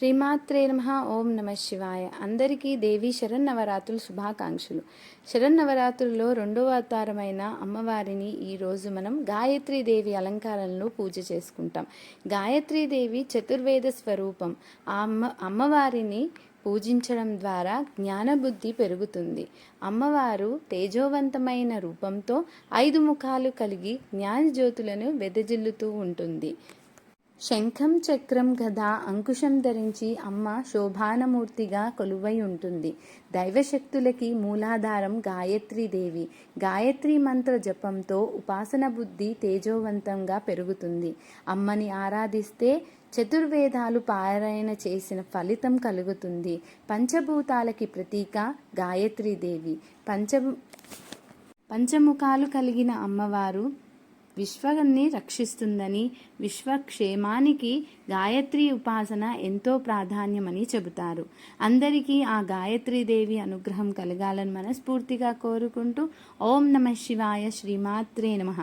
శ్రీమాత్రే నమ ఓం నమ శివాయ. అందరికీ దేవి శరన్నవరాత్రులు శుభాకాంక్షలు. శరన్నవరాత్రుల్లో రెండవ అవతారమైన అమ్మవారిని ఈరోజు మనం గాయత్రీదేవి అలంకారంలో పూజ చేసుకుంటాం. గాయత్రీదేవి చతుర్వేద స్వరూపం. ఆ అమ్మ అమ్మవారిని పూజించడం ద్వారా జ్ఞానబుద్ధి పెరుగుతుంది. అమ్మవారు తేజోవంతమైన రూపంతో ఐదు ముఖాలు కలిగి జ్ఞానజ్యోతులను వెదజిల్లుతూ ఉంటుంది. శంఖం చక్రం గద అంకుశం ధరించి అమ్మ శోభానమూర్తిగా కొలువై ఉంటుంది దైవశక్తులకి మూలాధారం గాయత్రీదేవి గాయత్రి మంత్ర జపంతో ఉపాసన బుద్ధి తేజోవంతంగా పెరుగుతుంది. అమ్మని ఆరాధిస్తే చతుర్వేదాలు పారాయణ చేసిన ఫలితం కలుగుతుంది. పంచభూతాలకి ప్రతీక గాయత్రీదేవి పంచ పంచముఖాలు కలిగిన అమ్మవారు విశ్వాన్ని రక్షిస్తుందని విశ్వక్షేమానికి గాయత్రి ఉపాసన ఎంతో ప్రాధాన్యమని చెబుతారు. అందరికీ ఆ గాయత్రీదేవి అనుగ్రహం కలగాలని మనస్ఫూర్తిగా కోరుకుంటూ ఓం నమ శివాయ శ్రీమాత్రే నమః.